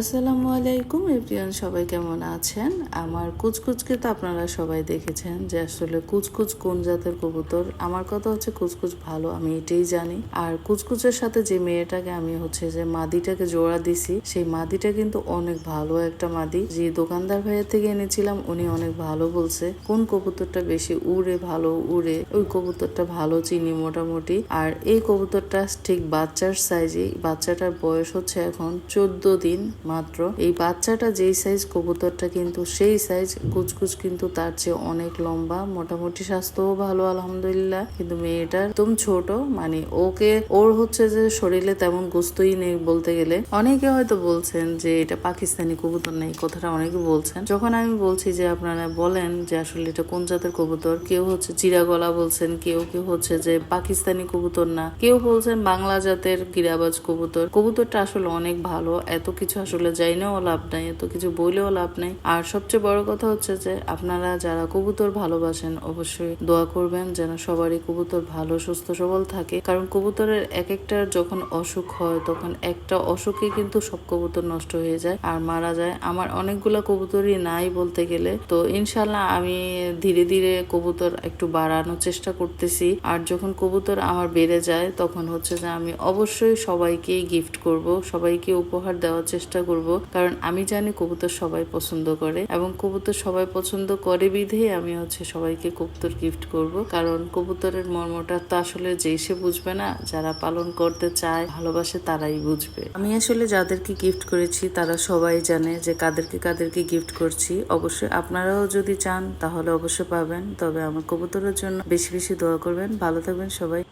আসসালামু আলাইকুম এভরিয়ান সবাই কেমন আছেন? আমার কুচকুচকে তো আপনারা সবাই দেখেছেন যে আসলে কুচকুচ কোন জাতের কবুতর। আমার কথা হচ্ছে কুচকুচ ভালো, আমি এটাই জানি। আর কুচকুচের সাথে যে মেয়েটাকে আমি হচ্ছে যে মাদিটাকে জোড়া দিছি, সেই মাদিটা কিন্তু অনেক ভালো একটা মাদি। যে দোকানদার ভাইয়ের থেকে এনেছিলাম, উনি অনেক ভালো বলছে, কোন কবুতরটা বেশি উড়ে ভালো উড়ে, ওই কবুতরটা ভালো চিনি মোটামুটি। আর এই কবুতরটা ঠিক বাচ্চার সাইজে বাচ্চাটার বয়স হচ্ছে এখন চোদ্দ দিন। মাত্র। এই বাচ্চাটা যেই সাইজ কবুতরটা কিন্তু সেই সাইজ কুচকুচ কিন্তু তার চেয়ে অনেক লম্বা, মোটামুটি স্বাস্থ্যও ভালো, আলহামদুলিল্লাহ। কিন্তু মেয়েটার একদম ছোট মানে ওকে, ওর হচ্ছে যে শরীরে তেমন গোস্তই নেই বলতে গেলে। অনেকে হয়তো বলছেন যে এটা পাকিস্তানি কবুতর নেই, কথাটা অনেকে বলছেন। যখন আমি বলছি যে আপনারা বলেন যে আসলে এটা কোন জাতের কবুতর, কেউ হচ্ছে চিরা গলা বলছেন, কেউ কেউ হচ্ছে যে পাকিস্তানি কবুতর না। কেউ বলছেন বাংলা জাতের গিরাবাজ কবুতর। কবুতরটা আসলে অনেক ভালো, এত কিছু আসলে জাইনাও লাভ নাই, এত কিছু বইলেও লাভ নাই। আর সবচেয়ে বড় কথা হচ্ছে যে, আপনারা যারা কবুতর ভালোবাসেন, অবশ্যই দোয়া করবেন যেন সবারই কবুতর ভালো, সুস্থ, সবল থাকে। কারণ কবুতরের এক একটার যখন অসুখ হয়, তখন একটা অসুখে কিন্তু সব কবুতর নষ্ট হয়ে যায় আর মারা যায়। আমার অনেকগুলা কবুতরই নাই বলতে গেলে। তো ইনশাল্লাহ আমি ধীরে ধীরে কবুতর একটু বাড়ানোর চেষ্টা করতেছি। আর যখন কবুতর আমার বেড়ে যায়, তখন হচ্ছে যে আমি অবশ্যই সবাইকে গিফট করব, সবাইকে উপহার দেওয়ার চেষ্টা করব, কারণ আমি জানি কবুতর সবাই পছন্দ করে এবং কবুতর সবাই পছন্দ করে বিধেই আমি হচ্ছে সবাইকে কবুতর গিফট করব। কারণ কবুতরের মর্মটা তো আসলে যেই সে বুঝবে না, যারা পালন করতে চায়, ভালোবাসে তারাই বুঝবে। আমি আসলে যাদেরকে গিফট করেছি, তারা সবাই জানে যে কাদেরকে কাদেরকে গিফট করছি। অবশ্যই আপনারাও যদি চান, তাহলে অবশ্যই পাবেন। তবে আমার কবুতরের জন্য বেশি বেশি দোয়া করবেন। ভালো থাকবেন সবাই।